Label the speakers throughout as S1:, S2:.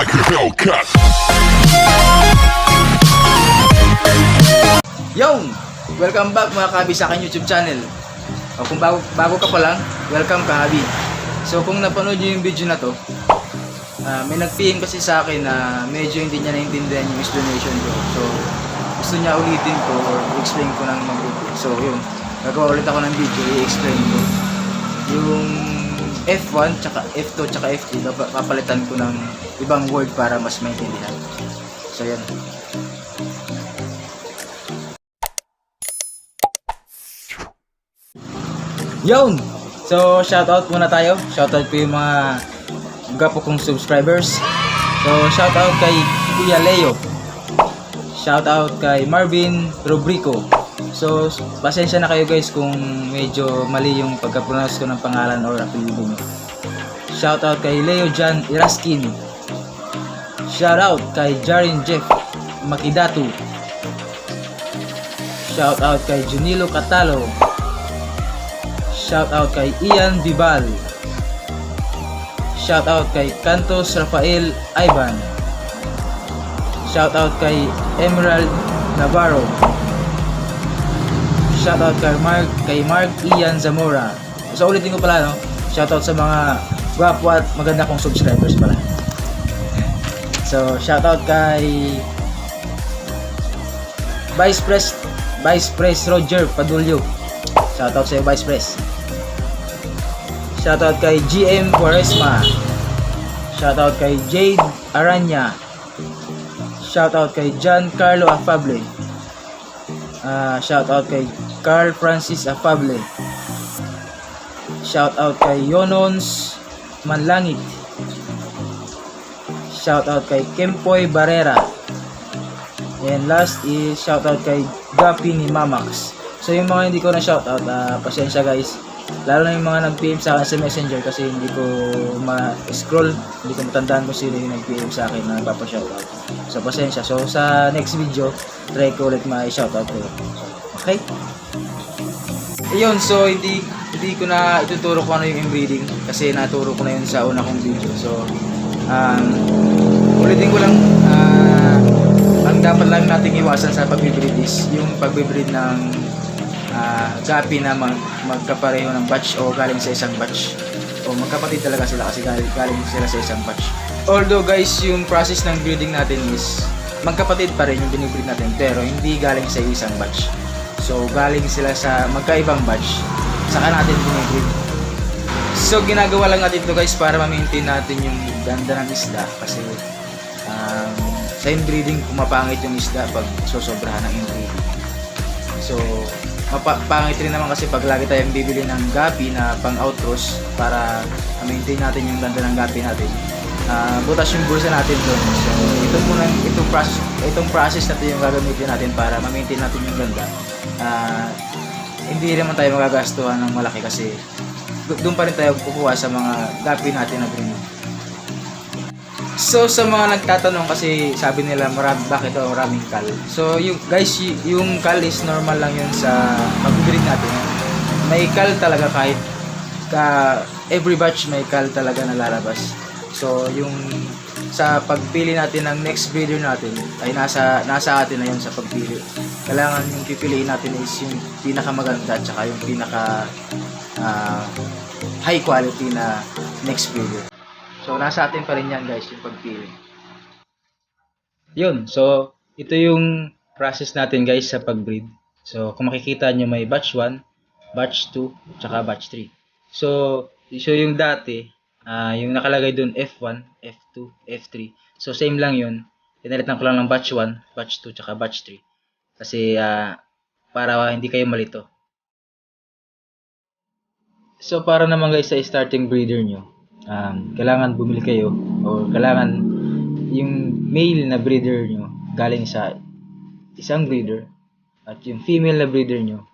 S1: like a Hellcat.
S2: Yo! Welcome back mga kabi sa akin YouTube channel. O kung bago, bago ka pa lang, welcome kahabi. So kung napanood nyo yung video na to, ah, may nag-PM kasi sa akin na medyo hindi niya naintindihan yung explanation ko. So gusto niya ulitin ko or i-explain ko ng mabuti. So yun, gagawa ulit ako ng video, i-explain ko. Yung F1, tsaka F2, tsaka F3, papa- papalitan ko ng ibang word para mas maintindihan. So yan. Yun! So, shoutout muna tayo. Shoutout ko yung mga gapo kong subscribers. So, shoutout kay Kuya Leo. Shoutout kay Marvin Rubrico. So, pasensya na kayo guys kung medyo mali yung pagka-pronounce ko ng pangalan or apelido nyo. Shoutout kay Leo Jan Iraskin. Shoutout kay Jarin Jeff Makidatu. Shoutout kay Junilo Catalo. Shoutout kay Ian Vival. Shoutout kay Cantos Rafael Ivan. Shoutout kay Emerald Navarro. Shoutout kay Mark, kay Mark Ian Zamora. So ulitin ko pala no. Shoutout sa mga gwapo at maganda kong subscribers pala. So shoutout kay Vice Pres Vice Pres Roger Padulyo. Shoutout sa Vice Pres. Shoutout kay GM Quaresma. Shoutout kay Jade Aranya. Shoutout kay John Carlo Afable. Ah, shoutout kay Carl Francis Afable. Shoutout kay Yonons Manlangit. Shoutout kay Kempoy Barrera. And last is shoutout kay Gapi ni Mamax. So yung mga hindi ko na shoutout, ah pasensya guys. Lalo na yung mga nag-PM sa akin sa messenger kasi hindi ko ma-scroll, hindi ko matandaan kung sino yung nag-PM sa akin na nagpapa-shoutout. So pasensya. So sa next video, try ko ulit ma-shoutout ko. Okay? Ayun, so hindi hindi ko na ituturo kung ano yung inbreeding kasi naturo ko na yun sa una kong video. So, um, ulitin ko lang, ah, ang dapat lang nating iwasan sa pagbibreed is yung pagbibreed ng ah, gapi na mag, magkapareho ng batch o galing sa isang batch. O magkapatid talaga sila kasi galing, galing sila sa isang batch. Although guys, yung process ng breeding natin is magkapatid pa rin yung binibreed natin pero hindi galing sa isang batch. So galing sila sa magkaibang batch saka natin binibreed. So ginagawa lang natin to guys para ma-maintain natin yung ganda ng isda kasi um, sa inbreeding pumapangit yung isda pag sosobrahan ng inbreeding. So mapangit rin naman kasi pag lagi tayong bibili ng gapi na pang outcross para ma-maintain natin yung ganda ng gapi natin. Ah, butas yung bulsa natin doon. So ito muna itong process itong process natin yung gagamitin natin para ma-maintain natin yung ganda. Ah, hindi naman tayo magagastuhan ng malaki kasi do- doon pa rin tayo kukuha sa mga gapi natin na breed. So sa mga nagtatanong kasi sabi nila marami bakit daw maraming kal. So yung guys yung kal is normal lang yun sa pag-breed natin. May kal talaga kahit ka every batch may kal talaga na lalabas. So yung sa pagpili natin ng next breeder natin ay nasa nasa atin na yun sa pagpili. Kailangan yung pipiliin natin is yung pinakamaganda at saka yung pinaka ah, high quality na next breeder. So, nasa atin pa rin yan guys, yung pagpili. Yun, so, ito yung process natin guys sa pag-breed. So, kung makikita nyo may batch 1, batch 2, tsaka batch 3. So, so yung dati, ah yung nakalagay dun F1, F2, F3. So, same lang yun. Pinalitan ko lang ng batch 1, batch 2, tsaka batch 3. Kasi, ah para hindi kayo malito. So, para naman guys sa starting breeder nyo, um, kailangan bumili kayo o kailangan yung male na breeder nyo galing sa isang breeder at yung female na breeder nyo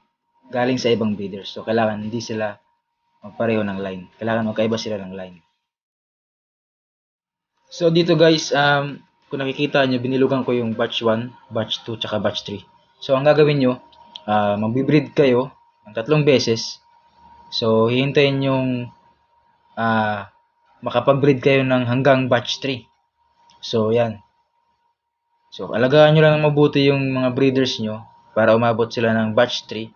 S2: galing sa ibang breeder. So, kailangan hindi sila magpareho ng line. Kailangan magkaiba sila ng line. So, dito guys, um, kung nakikita nyo, binilugan ko yung batch 1, batch 2, tsaka batch 3. So, ang gagawin nyo, uh, magbibreed kayo ng tatlong beses. So, hihintayin yung ah makapag-breed kayo ng hanggang batch 3. So, yan. So, alagaan nyo lang mabuti yung mga breeders nyo para umabot sila ng batch 3.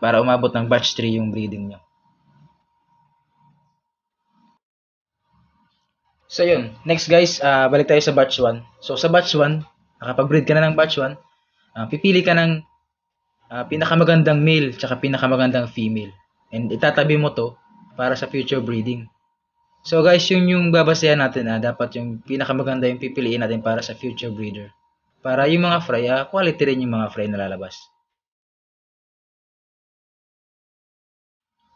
S2: Para umabot ng batch 3 yung breeding nyo. So, yun. Next guys, ah, balik tayo sa batch 1. So, sa batch 1, nakapag-breed ka na ng batch 1, ah, pipili ka ng ah, pinakamagandang male tsaka pinakamagandang female. And itatabi mo to para sa future breeding. So guys, yun yung babasehan natin ah, dapat yung pinakamaganda yung pipiliin natin para sa future breeder. Para yung mga fry, ah, quality rin yung mga fry na lalabas.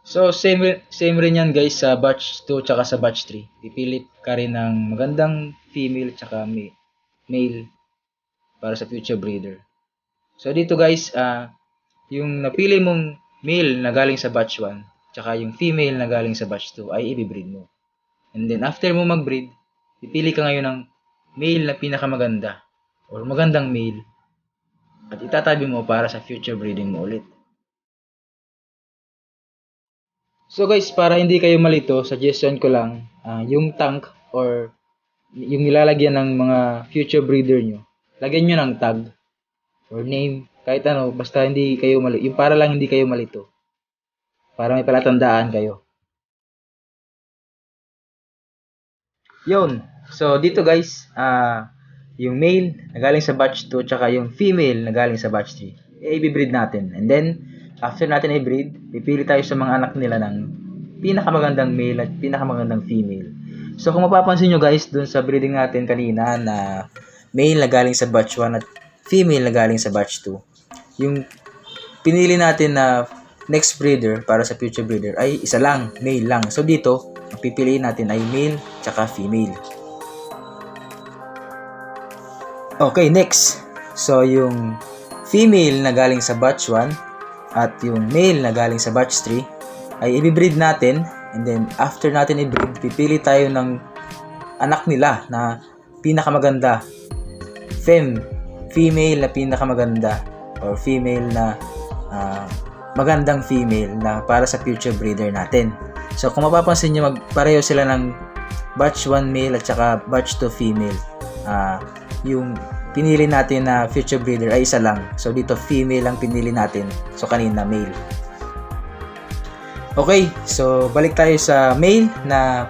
S2: So same same rin yan guys sa batch 2 tsaka sa batch 3. Pipili ka rin ng magandang female tsaka ma- male para sa future breeder. So dito guys, ah yung napili mong male na galing sa batch 1 tsaka yung female na galing sa batch 2 ay i-breed mo. And then after mo mag-breed, pipili ka ngayon ng male na pinakamaganda or magandang male at itatabi mo para sa future breeding mo ulit. So guys, para hindi kayo malito, suggestion ko lang, ah, yung tank or yung nilalagyan ng mga future breeder nyo, lagyan nyo ng tag or name, kahit ano, basta hindi kayo malito. Yung para lang hindi kayo malito. Para may palatandaan kayo. Yun. So, dito guys, ah yung male na galing sa batch 2 tsaka yung female na galing sa batch 3, eh, i-breed natin. And then, after natin i-breed, pipili tayo sa mga anak nila ng pinakamagandang male at pinakamagandang female. So, kung mapapansin nyo guys, dun sa breeding natin kanina na male na galing sa batch 1 at female na galing sa batch 2, yung pinili natin na next breeder para sa future breeder ay isa lang, male lang. So dito, pipiliin natin ay male tsaka female. Okay, next. So yung female na galing sa batch 1 at yung male na galing sa batch 3 ay i-breed natin and then after natin i-breed, pipili tayo ng anak nila na pinakamaganda. Fem, female na pinakamaganda or female na ah, magandang female na para sa future breeder natin. So kung mapapansin nyo, magpareho sila ng batch 1 male at saka batch 2 female. Ah, yung pinili natin na future breeder ay isa lang. So dito female ang pinili natin. So kanina male. Okay, so balik tayo sa male na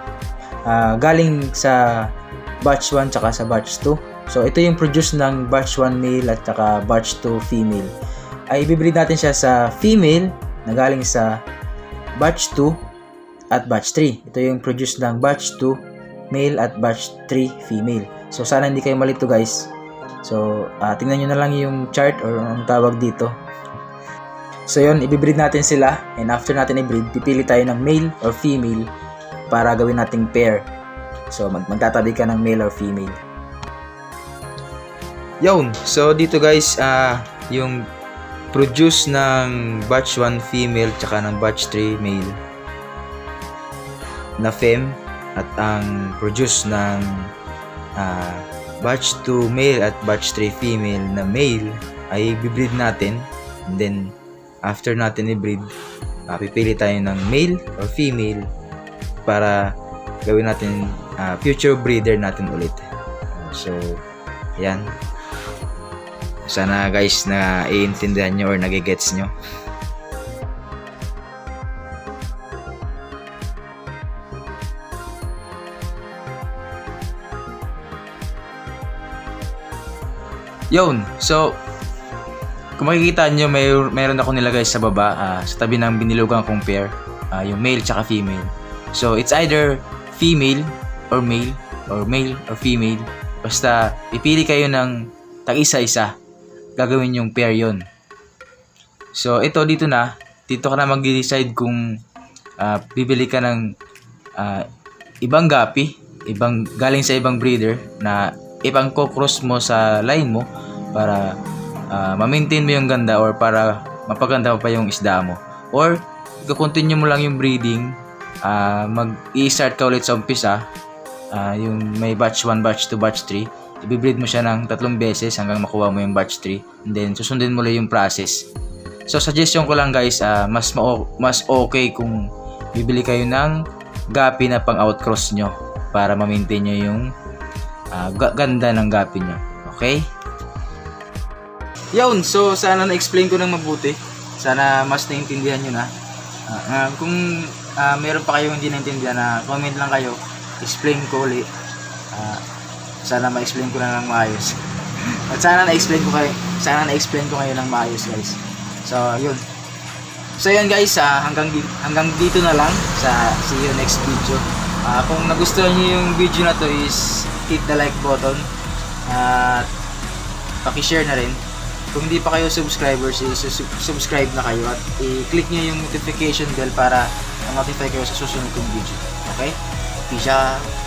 S2: ah, galing sa batch 1 tsaka sa batch 2. So ito yung produce ng batch 1 male at saka batch 2 female. Ay ibibreed natin siya sa female na galing sa batch 2 at batch 3. Ito yung produce ng batch 2 male at batch 3 female. So sana hindi kayo malito guys. So ah, tingnan nyo na lang yung chart or ang tawag dito. So yun, ibibreed natin sila and after natin i-breed, pipili tayo ng male or female para gawin nating pair. So mag magtatabi ka ng male or female. Yun, so dito guys, ah yung produce ng batch 1 female tsaka ng batch 3 male na fem at ang produce ng ah, batch 2 male at batch 3 female na male ay bibreed natin. And then after natin i-breed ah, pipili tayo ng male or female para gawin natin ah, future breeder natin ulit. So yan sana guys na iintindihan nyo or nagigets nyo Yun. So, kung makikita nyo, may, meron ako nilagay sa baba, ah, sa tabi ng binilugang kong pair, ah, yung male tsaka female. So, it's either female or male, or male or female. Basta, pipili kayo ng tag-isa-isa. Gagawin yung pair yon. So, ito dito na, dito ka na mag-decide kung ah, bibili ka ng ah, ibang gapi, ibang galing sa ibang breeder na ibang cross mo sa line mo para ah, ma-maintain mo yung ganda or para mapaganda pa yung isda mo. Or i-continue mo lang yung breeding, ah, mag-i-start ka ulit sa umpisa, ah, yung may batch 1, batch 2, batch 3, i-breed mo siya ng tatlong beses hanggang makuha mo yung batch 3 and then susundin mo lang yung process. So suggestion ko lang guys, ah, mas ma- mas okay kung bibili kayo ng gapi na pang outcross nyo para ma-maintain nyo yung ga- ganda ng gapi nyo. Okay? Yun, so sana na-explain ko ng mabuti. Sana mas naintindihan nyo na. Ah, ah, kung ah, meron pa kayong hindi naintindihan na comment lang kayo, explain ko ulit. Ah, sana ma-explain ko na ng maayos. At sana na-explain ko kayo, sana na-explain ko kayo ng maayos, guys. So, yun. So, yun guys, ah, hanggang, hanggang dito na lang sa see you next video. Ah, kung nagustuhan niyo yung video na to is hit the like button at paki-share na rin. Kung hindi pa kayo subscribers, subscribe na kayo at i-click niyo yung notification bell para ma-notify kayo sa susunod kong video. Okay? Peace out!